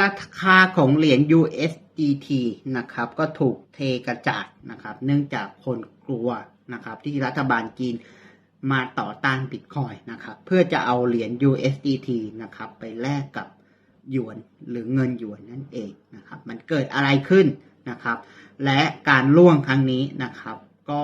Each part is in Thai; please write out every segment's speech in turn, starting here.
ราคาของเหรียญ USDT นะครับ ก็ถูกเทกระจาดนะครับ เนื่องจากคนกลัวนะครับ ที่รัฐบาลจีนมาต่อต้านบิตคอยนะครับ เพื่อจะเอาเหรียญ USDT นะครับ ไปแลกกับหยวนหรือเงินหยวนนั่นเองนะครับ มันเกิดอะไรขึ้นนะครับ และการล่วงครั้งนี้นะครับ ก็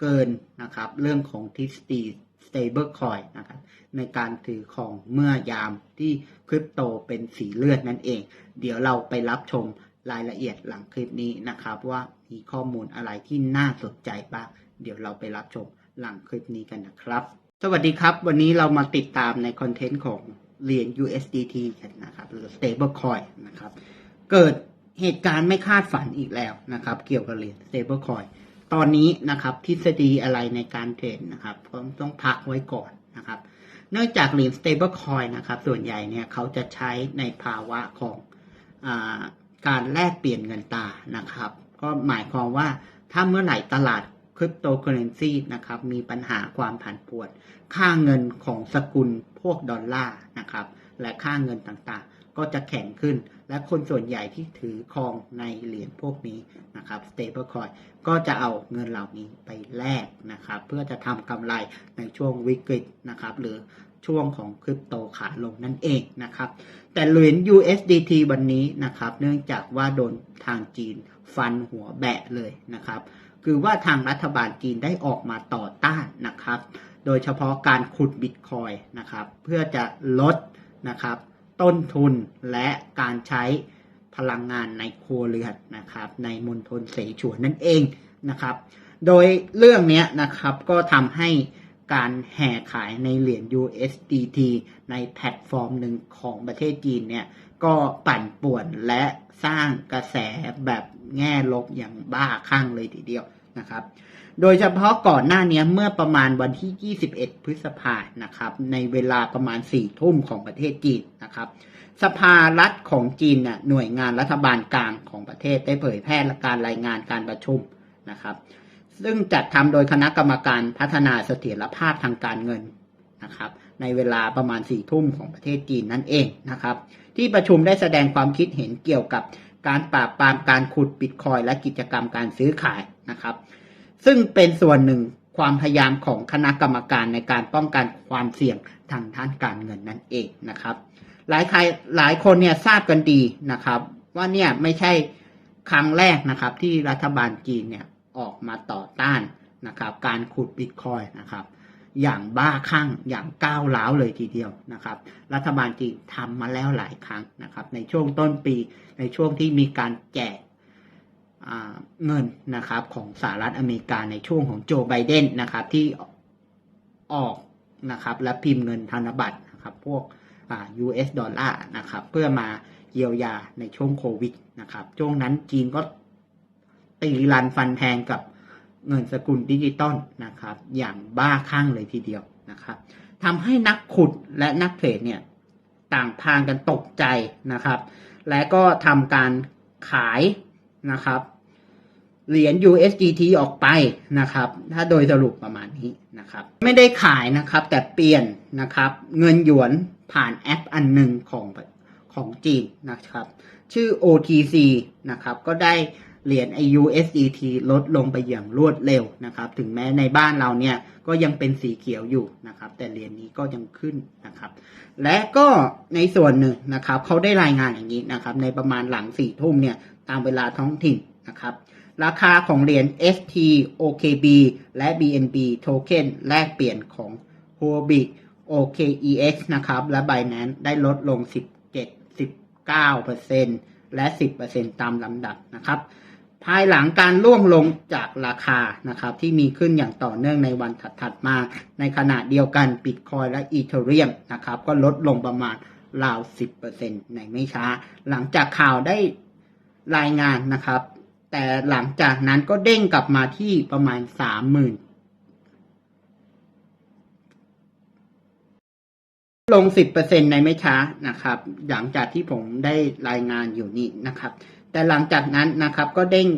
เกินนะครับ เรื่องของทฤษฎี stable coin นะครับในการถือของเมื่อยามที่คริปโตเป็นสีเลือดนั่นเอง เดี๋ยวเราไปรับชมรายละเอียดหลังคลิปนี้นะครับ ว่ามีข้อมูลอะไรที่น่าสนใจบ้างเดี๋ยวเราไปรับชมหลังคลิปนี้กันนะครับ สวัสดีครับ วันนี้เรามาติดตามในคอนเทนต์ของเหรียญ USDT กันนะครับหรือ stable coin นะครับ เกิดเหตุการณ์ไม่คาดฝันอีกแล้วนะครับ เกี่ยวกับเหรียญ stable coin ตอนนี้นะครับทฤษฎีอะไรในการเทรดนะครับก็ต้องพักไว้ก่อนนะครับ เนื่องจากเหรียญ stable coin นะครับ ส่วนใหญ่เนี่ยเขาจะใช้ในภาวะของอาการแลกเปลี่ยนเงินตานะครับ ก็หมายความว่าถ้าเมื่อไหร่ตลาดคริปโตเคอเรนซีนะครับมีปัญหาความผันผวน ค่าเงินของสกุลพวกดอลลาร์นะครับ และค่าเงินต่างๆ ก็จะแข็งขึ้น และคนส่วนใหญ่ที่ถือครองในเหรียญพวกนี้นะครับ stable coin ก็จะเอาเงินเหล่านี้ไปแลกนะครับ เพื่อจะทำกำไรในช่วงวิกฤตนะครับ หรือช่วงของคริปโตขาลงนั่นเองนะครับ แต่เหรียญ USDT วันนี้นะครับ เนื่องจากว่าโดนทางจีนฟันหัวแบะเลยนะครับ คือว่าทางรัฐบาลจีนได้ออกมาต่อต้านนะครับ โดยเฉพาะการขุดบิตคอยนะครับ เพื่อจะลดนะครับ ต้นทุนและการใช้พลังงานในครัวเรือนนะครับ ในมณฑลเสฉวนนั่นเองนะครับ โดยเรื่องนี้นะครับก็ทำให้การแห่ขายในเหรียญ USDT ในแพลตฟอร์มหนึ่งของประเทศจีนเนี่ยก็ปั่นป่วนและสร้างกระแสแบบแง่ลบอย่างบ้าคลั่งเลยทีเดียว นะครับ โดยเฉพาะก่อนหน้านี้เมื่อประมาณวันที่ 21 พฤษภานะครับ ในเวลาประมาณ 4 ทุ่มของประเทศจีนนะครับ สภารัฐของจีนน่ะหน่วยงานรัฐบาลกลางของประเทศได้เผยแพร่การรายงานการประชุมนะครับ ซึ่งจัดทำโดยคณะกรรมการพัฒนาเสถียรภาพทางการเงินนะครับในเวลาประมาณ4ี่ทุ่มของประเทศจีนนั่นเองนะครับ ที่ประชุมได้แสดงความคิดเห็นเกี่ยวกับ การปราบปรามการขุดบิตคอยและกิจกรรมการซื้อขายนะครับ ซึ่งเป็นส่วนหนึ่งความพยายามของคณะกรรมการในการป้องกันความเสี่ยงทางด้านการเงินนั่นเองนะครับ หลายใครหลายคนเนี่ยทราบกันดีนะครับ ว่าเนี่ยไม่ใช่ครั้งแรกนะครับที่รัฐบาลจีนเนี่ยออกมาต่อต้านนะครับ การขุดบิตคอยนะครับ อย่างบ้าคลั่งอย่างก้าวร้าวเลยทีเดียวนะครับ รัฐบาลจีนทำมาแล้วหลายครั้งนะครับ ในช่วงต้นปีในช่วงที่มีการแจกเงินนะครับของสหรัฐอเมริกาในช่วงของโจไบเดนนะครับที่ออกนะครับและพิมพ์เงินธนบัตรนะครับพวกอ่า US ดอลลาร์นะครับเพื่อมาเยียวยาในช่วงโควิดนะครับช่วงนั้นจีนก็ตีรันฟันแทงกับ เงินสกุลดิจิตอลนะครับ อย่างบ้าคลั่งเลยทีเดียวนะครับทำให้นักขุดและนักเทรดเนี่ยต่างพากันตกใจนะครับ และก็ทำการขายนะครับเหรียญ USDT ออกไปนะครับ ถ้าโดยสรุปประมาณนี้นะครับ ไม่ได้ขายนะครับแต่เปลี่ยนนะครับเงินหยวนผ่านแอปอันหนึ่งของของจีนนะครับ ชื่อ OTC นะครับ ก็ได้ เหรียญ USDT ลดลงไปอย่างรวดเร็วนะครับ ถึงแม้ในบ้านเราเนี่ยก็ยังเป็นสีเขียวอยู่นะครับ แต่เหรียญนี้ก็ยังขึ้นนะครับ และก็ในส่วนหนึ่งนะครับเขาได้รายงานอย่างนี้นะครับ ในประมาณหลังสี่ทุ่มเนี่ยตามเวลาท้องถิ่นนะครับ ราคาของเหรียญ ST OKB และ BNB Token แลกเปลี่ยนของ Huobi OKEX นะครับ และ Binance ได้ลดลง 17 19%และ 10%ตามลำดับนะครับ ภายหลังการล่วงลงจากราคานะครับที่มีขึ้นอย่างต่อเนื่องในวันถัดๆมา ในขณะเดียวกันบิตคอยและอีเทเรียมนะครับก็ลดลงประมาณราว 10%ในไม่ช้า หลังจากข่าวได้รายงานนะครับ แต่หลังจากนั้นก็เด้งกลับมาที่ประมาณสามหมื่นลงสิบเปอร์เซ็นในไม่ช้านะครับ หลังจากที่ผมได้รายงานอยู่นี่นะครับ แต่หลังจากนั้นนะครับก็เด้ง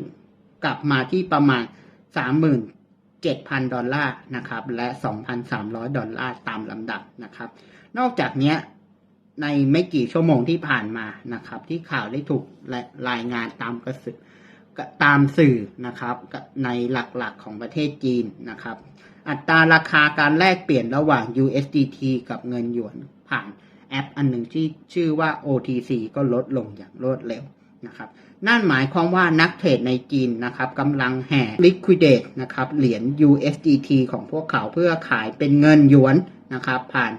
กลับมาที่ประมาณสามหมื่นเจ็ดพันดอลลาร์นะครับและสองพันสามร้อยดอลลาร์ตามลำดับนะครับ นอกจากนี้ในไม่กี่ชั่วโมงที่ผ่านมานะครับ ที่ข่าวได้ถูกรายงานตามกระสือตามสื่อนะครับในหลักๆของประเทศจีนนะครับ อัตราราคาการแลกเปลี่ยนระหว่าง USDT กับเงินหยวนผ่านแอปอันหนึ่งที่ชื่อว่า OTC ก็ลดลงอย่างรวดเร็ว นะครับนั่นหมายความว่านักเทรดในจีนนะครับกำลังแห่ liquidate นะครับเหรียญ USDT ของพวกเขาเพื่อขายเป็นเงินหยวนนะครับผ่าน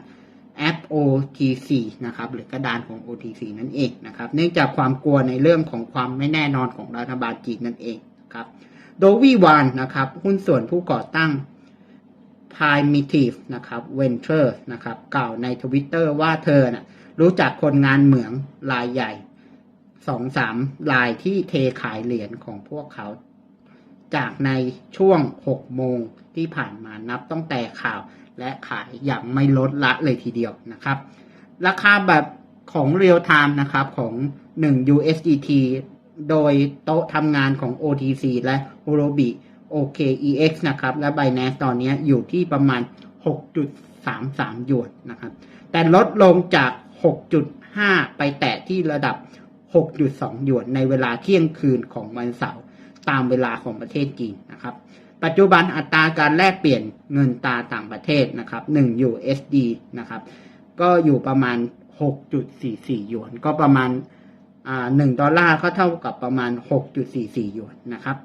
แอป OTC นะครับหรือกระดานของ OTC นั่นเองนะครับเนื่องจากความกลัวในเรื่องของความไม่แน่นอนของรัฐบาลจีนนั่นเองครับโดวีวานนะครับหุ้นส่วนผู้ก่อตั้ง Primitive นะครับ Venture นะครับกล่าวในทวิตเตอร์ว่าเธอนะรู้จักคนงานเหมืองรายใหญ่ สองสามรายที่เทขายเหรียญของพวกเขา จากในช่วง6โมงที่ผ่านมานับตั้งแต่ข่าวและขายอย่างไม่ลดละเลยทีเดียวนะครับ ราคาแบบของ Real Time นะครับของ 1 USDT โดยโต๊ะทำงานของ OTC และ Huobi OKEX นะครับ และ Binance ตอนนี้อยู่ที่ประมาณ 6.33 หยวนนะครับ แต่ลดลงจาก 6.5 ไปแตะที่ระดับ 6.2 หยวนในเวลาเที่ยงคืนของวันเสาร์ตามเวลาของประเทศจีนนะครับ ปัจจุบันอัตราการแลกเปลี่ยนเงินตาต่างประเทศนะครับ1 USD นะครับ ก็อยู่ประมาณ 6.44 หยวน ก็ประมาณอ่า1ดอลลาร์ก็เท่ากับประมาณ 6.44 หยวนนะครับ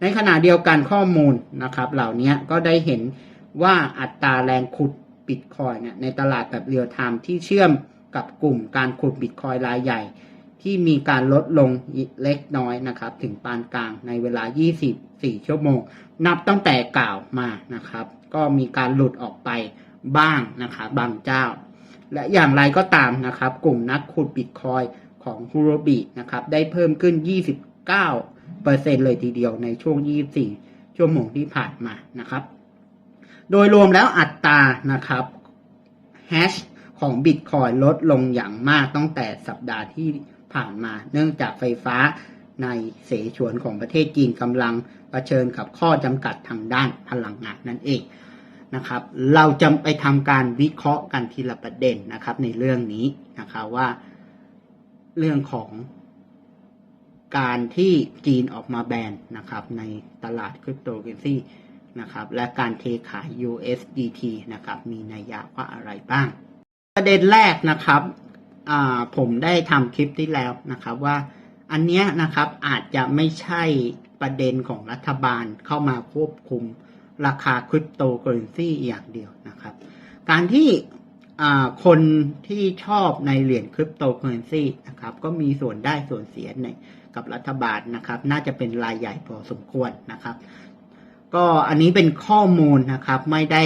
ในขณะเดียวกันข้อมูลนะครับ เหล่านี้ก็ได้เห็นว่าอัตราแรงขุดบิตคอยเนี่ยในตลาดแบบเรียลไทม์ที่เชื่อมกับกลุ่มการขุดบิตคอยรายใหญ่ ที่มีการลดลงเล็กน้อยนะครับ ถึงปานกลางในเวลา 24 ชั่วโมง นับตั้งแต่กล่าวมานะครับ ก็มีการหลุดออกไปบ้างนะครับบางเจ้า และอย่างไรก็ตามนะครับ กลุ่มนักขุดบิตคอยของฮูโรบินะครับ ได้เพิ่มขึ้น 29เปอร์เซ็นเลยทีเดียวในช่วง 24 ชั่วโมงที่ผ่านมานะครับ โดยรวมแล้วอัตรานะครับแฮชของบิตคอยลดลงอย่างมากตั้งแต่สัปดาห์ที่ ผ่านมา เนื่องจากไฟฟ้าในเสฉวนของประเทศจีนกำลังเผชิญกับข้อจำกัดทางด้านพลังงานนั่นเองนะครับ เราจะไปทำการวิเคราะห์กันทีละประเด็นนะครับในเรื่องนี้นะครับว่าเรื่องของการที่จีนออกมาแบนนะครับในตลาดคริปโตเคอเรนซีนะครับและการเทขาย USDT นะครับมีนัยยะว่าอะไรบ้าง ประเด็นแรกนะครับ ผมได้ทำคลิปที่แล้วนะครับว่าอันเนี้ยนะครับอาจจะไม่ใช่ประเด็นของรัฐบาลเข้ามาควบคุมราคาคริปโตเคอเรนซีอย่างเดียวนะครับ การที่คนที่ชอบในเหรียญคริปโตเคอเรนซีนะครับก็มีส่วนได้ส่วนเสียในกับรัฐบาลนะครับ น่าจะเป็นรายใหญ่พอสมควรนะครับ ก็อันนี้เป็นข้อมูลนะครับไม่ได้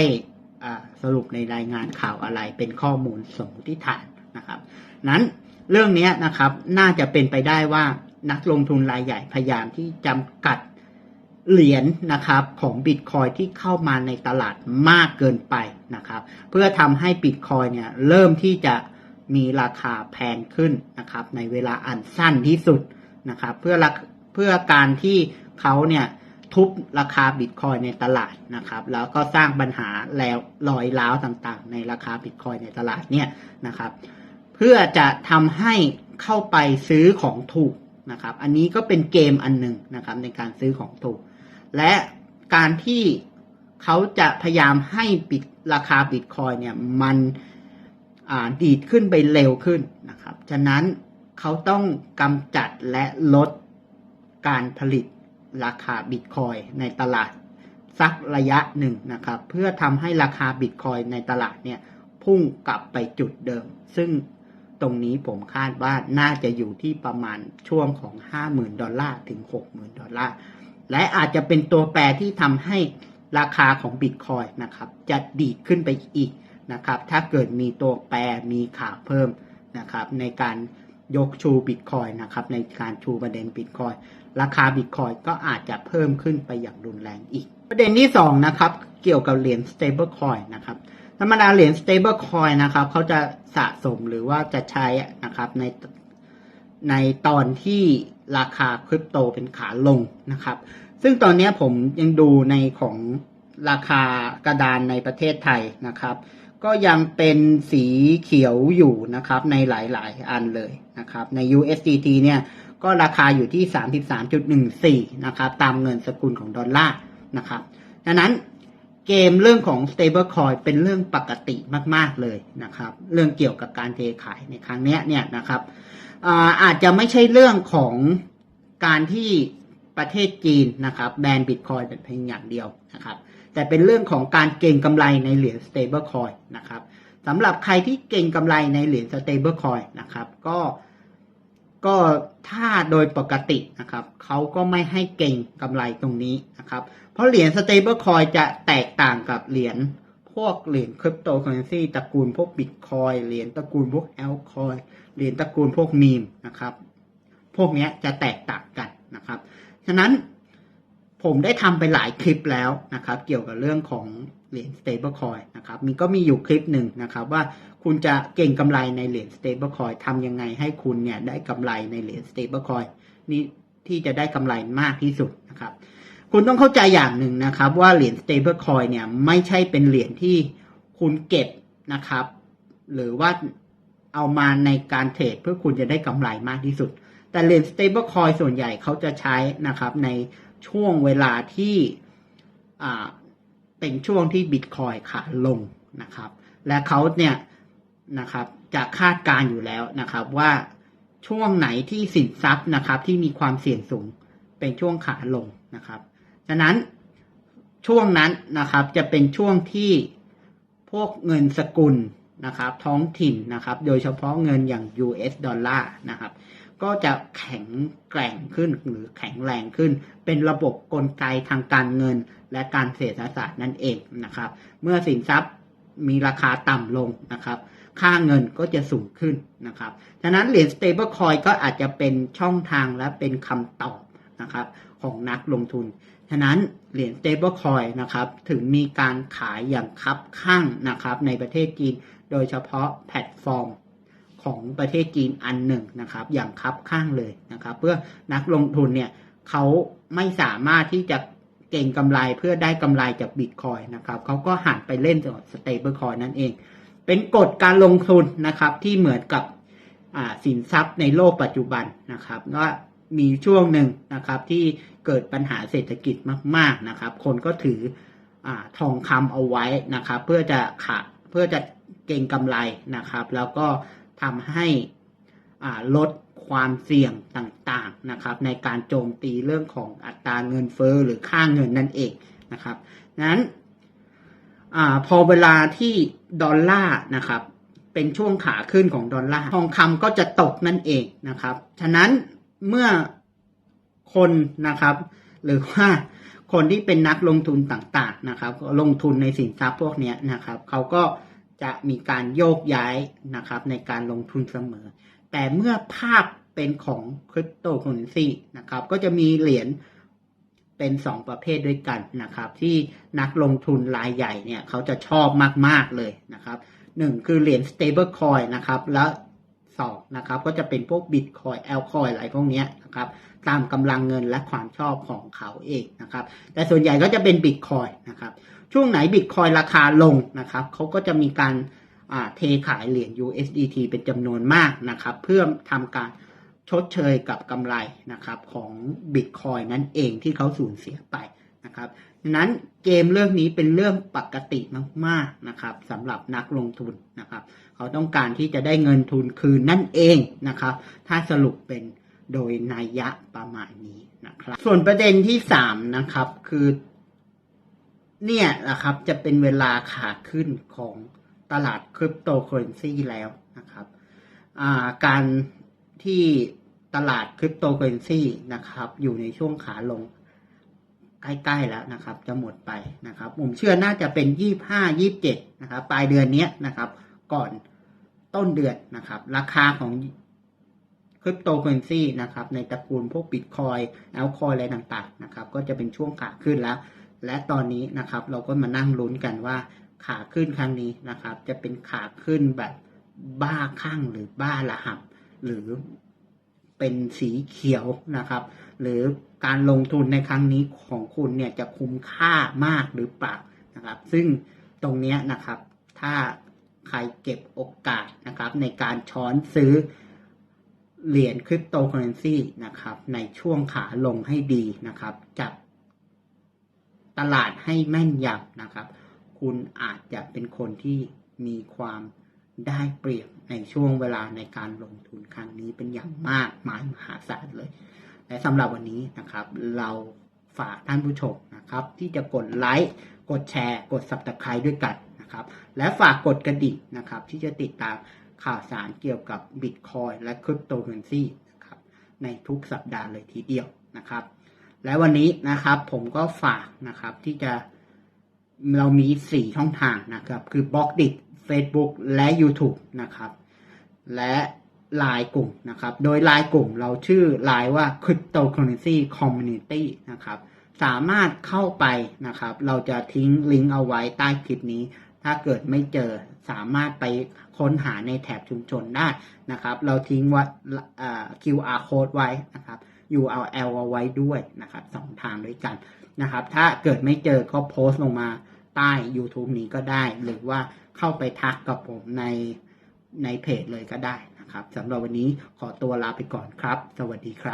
สรุปในรายงานข่าวอะไรเป็นข้อมูลสมมติฐานนะครับ นั้นเรื่องนี้นะครับน่าจะเป็นไปได้ว่านักลงทุนรายใหญ่พยายามที่จำกัดเหรียญนะครับของบิตคอยที่เข้ามาในตลาดมากเกินไปนะครับเพื่อทำให้บิตคอยเนี่ยเริ่มที่จะมีราคาแพงขึ้นนะครับในเวลาอันสั้นที่สุดนะครับเพื่อเพื่อการที่เขาเนี่ยทุบราคาบิตคอยในตลาดนะครับแล้วก็สร้างปัญหาแล้วรอยร้าวต่างๆ ในราคาบิตคอยในตลาดเนี่ยนะครับ พื่อจะทำให้เข้าไปซื้อของถูกนะครับ อันนี้ก็เป็นเกมอันหนึ่งนะครับในการซื้อของถูก และการที่เขาจะพยายามให้บิตราคาบิตคอยเนี่ยมันดีดขึ้นไปเร็วขึ้นนะครับ ฉะนั้นเขาต้องกำจัดและลดการผลิตราคาบิตคอยในตลาดสักระยะหนึ่งนะครับ เพื่อทำให้ราคาบิตคอยในตลาดเนี่ยพุ่งกลับไปจุดเดิม ซึ่ง ตรงนี้ผมคาดว่าน่าจะอยู่ที่ประมาณช่วงของ 50,000 ดอลลาร์ถึง 60,000 ดอลลาร์ และอาจจะเป็นตัวแปรที่ทำให้ราคาของบิตคอยนะครับ จะดีดขึ้นไปอีกนะครับ ถ้าเกิดมีตัวแปรมีข่าวเพิ่มนะครับ ในการยกชูบิตคอยนะครับ ในการชูประเด็นบิตคอยราคาบิตคอยก็อาจจะเพิ่มขึ้นไปอย่างรุนแรงอีก ประเด็นที่2นะครับ เกี่ยวกับเหรียญ stable coin นะครับ ธรรมดาเหรียญ stable coin นะครับเขาจะสะสมหรือว่าจะใช้นะครับในในตอนที่ราคาคริปโตเป็นขาลงนะครับ ซึ่งตอนนี้ผมยังดูในของราคากระดานในประเทศไทยนะครับ ก็ยังเป็นสีเขียวอยู่นะครับในหลายๆ อันเลยนะครับ ใน USDT เนี่ยก็ราคาอยู่ที่ 33.14 นะครับ ตามเงินสกุลของดอลลาร์นะครับ ดังนั้น เกมเรื่องของ stable coin เป็นเรื่องปกติมาก ๆ เลยนะครับ เรื่องเกี่ยวกับการเทขายในครั้งนี้เนี่ยนะครับอาอาจจะไม่ใช่เรื่องของการที่ประเทศจีนนะครับแบนบิตคอยเป็นเพียงอย่างเดียวนะครับ แต่เป็นเรื่องของการเก็งกำไรในเหรียญ stable coin นะครับสำหรับใครที่เก็งกำไรในเหรียญ stable coin นะครับ ก็ก็ถ้าโดยปกตินะครับเขาก็ไม่ให้เก่งกำไรตรงนี้นะครับ ราะเหรียญ stable coin จะแตกต่างกับเหรียญพวกเหรียญคริปโตเคอเรนซีตระกูลพวกบิตคอยเหรียญตระกูลพวกแอลคอยเหรียญตระกูลพวกมีมนะครับ พวกนี้จะแตกต่างกันนะครับ ฉะนั้นผมได้ทำไปหลายคลิปแล้วนะครับ เกี่ยวกับเรื่องของเหรียญ stable coin นะครับ มีก็มีอยู่คลิปหนึ่งนะครับ ว่าคุณจะเก่งกำไรในเหรียญ stable coin ทำยังไงให้คุณเนี่ยได้กำไรในเหรียญ stable coin นี่ที่จะได้กำไรมากที่สุดนะครับ คุณต้องเข้าใจอย่างหนึ่งนะครับ ว่าเหรียญ stable coin เนี่ยไม่ใช่เป็นเหรียญที่คุณเก็บนะครับ หรือว่าเอามาในการเทรดเพื่อคุณจะได้กำไรมากที่สุด แต่เหรียญ stable coin ส่วนใหญ่เขาจะใช้นะครับในช่วงเวลาที่เป็นช่วงที่บิตคอยขาลงนะครับ และเขาเนี่ยนะครับจะคาดการ์อยู่แล้วนะครับว่าช่วงไหนที่สินทรัพย์นะครับที่มีความเสี่ยงสูงเป็นช่วงขาลงนะครับ ฉะนั้นช่วงนั้นนะครับจะเป็นช่วงที่พวกเงินสกุลนะครับท้องถิ่นนะครับ โดยเฉพาะเงินอย่าง US ดอลลาร์นะครับ ก็จะแข็งแกร่งขึ้นหรือแข็งแรงขึ้น เป็นระบบกลไกทางการเงินและการเศรษฐศาสตร์นั่นเองนะครับ เมื่อสินทรัพย์มีราคาต่ำลงนะครับ ค่าเงินก็จะสูงขึ้นนะครับฉะนั้นเหรียญ stable coin ก็อาจจะเป็นช่องทางและเป็นคำตอบนะครับของนักลงทุน ฉะนั้นเหรียญ stable coin นะครับถึงมีการขายอย่างคับข้างนะครับในประเทศจีน โดยเฉพาะแพลตฟอร์มของประเทศจีนอันหนึ่งนะครับ อย่างคับข้างเลยนะครับ เพื่อนักลงทุนเนี่ยเขาไม่สามารถที่จะเก่งกำไรเพื่อได้กำไรจากบิตคอยนะครับเขาก็หันไปเล่นกับสเตเบิลคอยนั่นเอง เป็นกฎการลงทุนนะครับที่เหมือนกับสินทรัพย์ในโลกปัจจุบันนะครับว่ามีช่วงหนึ่งนะครับที่ เกิดปัญหาเศรษฐกิจมาก ๆนะครับ คนก็ถืออทองคำเอาไว้นะครับ เพื่อจะขาเพื่อจะเก่งกำไรนะครับ แล้วก็ทำให้ลดความเสี่ยงต่างๆนะครับ ในการโจมตีเรื่องของอัตราเงินเฟอ้อหรือค่าเงินนั่นเองนะครับนั้นอพอเวลาที่ดอลลาร์นะครับเป็นช่วงขาขึ้นของดอลลาร์ทองคำก็จะตกนั่นเองนะครับ ฉะนั้นเมื่อ คนนะครับ หรือว่าคนที่เป็นนักลงทุนต่างๆนะครับ ลงทุนในสินทรัพย์พวกนี้นะครับเขาก็จะมีการโยกย้ายนะครับในการลงทุนเสมอ แต่เมื่อภาพเป็นของคริปโตเคอเรนซีนะครับก็จะมีเหรียญเป็น 2 ประเภทด้วยกันนะครับ ที่นักลงทุนรายใหญ่เนี่ยเขาจะชอบมาก ๆ เลยนะครับหนึ่งคือเหรียญ stable coin นะครับ แล้ว สองนะครับ ก็จะเป็นพวก bitcoin altcoin อะไรพวกนี้นะครับ ตามกำลังเงินและความชอบของเขาเองนะครับ แต่ส่วนใหญ่ก็จะเป็น bitcoin นะครับ ช่วงไหนบิตคอยราคาลงนะครับเขาก็จะมีการเทขายเหรียญ USDT เป็นจำนวนมากนะครับ เพื่อทำการชดเชยกับกำไรนะครับของบิตคอยนั่นเองที่เขาสูญเสียไป นะครับนั้นเกมเรื่องนี้เป็นเรื่องปกติมากๆนะครับสำหรับนักลงทุนนะครับเขาต้องการที่จะได้เงินทุนคืนนั่นเองนะครับ ถ้าสรุปเป็นโดยนัยยะประมาณนี้นะครับ ส่วนประเด็นที่สามนะครับคือเนี่ยนะครับจะเป็นเวลาขาขึ้นของตลาดคริปโตเคอเรนซีแล้วนะครับการที่ตลาดคริปโตเคอเรนซีนะครับอยู่ในช่วงขาลง ใกล้ๆแล้วนะครับ จะหมดไปนะครับ ผมเชื่อน่าจะเป็นยี่ห้ายี่เจ็ดนะครับ ปลายเดือนนี้นะครับ ก่อนต้นเดือนนะครับ ราคาของคริปโตเคอเรนซีนะครับ ในตระกูลพวกบิตคอยแอลคอยอะไรต่างๆนะครับ ก็จะเป็นช่วงขาขึ้นแล้ว และตอนนี้นะครับ เราก็มานั่งลุ้นกันว่าขาขึ้นครั้งนี้นะครับ จะเป็นขาขึ้นแบบบ้าข้างหรือบ้าระหับหรือเป็นสีเขียวนะครับ หรือการลงทุนในครั้งนี้ของคุณเนี่ยจะคุ้มค่ามากหรือเปล่านะครับ ซึ่งตรงนี้นะครับ ถ้าใครเก็บโอกาสนะครับ ในการช้อนซื้อเหรียญคริปโตเคอเรนซีนะครับ ในช่วงขาลงให้ดีนะครับจับตลาดให้แม่นยำนะครับ คุณอาจจะเป็นคนที่มีความได้เปรียบในช่วงเวลาในการลงทุนครั้งนี้เป็นอย่างมากมายมหาศาลเลย และสำหรับวันนี้นะครับ เราฝากท่านผู้ชมนะครับ ที่จะกดไลค์กดแชร์ กด subscribe ด้วยกันนะครับ และฝากกดกระดิ่งนะครับ ที่จะติดตามข่าวสารเกี่ยวกับ Bitcoin และคริปโตเคอเรนซีนะครับในทุกสัปดาห์เลยทีเดียวนะครับ และวันนี้นะครับผมก็ฝากนะครับที่จะเรามี 4 ช่องทางนะครับ คือบล็อกดิ Facebook และ YouTube นะครับ และ ไลน์กลุ่มนะครับ โดยไลน์กลุ่มเราชื่อไลน์ว่า Cryptocurrency Community นะครับ สามารถเข้าไปนะครับ เราจะทิ้งลิงก์เอาไว้ใต้คลิปนี้ ถ้าเกิดไม่เจอสามารถไปค้นหาในแถบชุมชนได้นะครับ เราทิ้งว่าอ่า QR code ไว้นะครับ URL เอาไว้ด้วยนะครับสองทางด้วยกันนะครับ ถ้าเกิดไม่เจอก็โพสต์ลงมาใต้ YouTube นี้ก็ได้ หรือว่าเข้าไปทักกับผมในในเพจเลยก็ได้ นะครับสำหรับวันนี้ขอตัวลาไปก่อนครับ สวัสดีครับ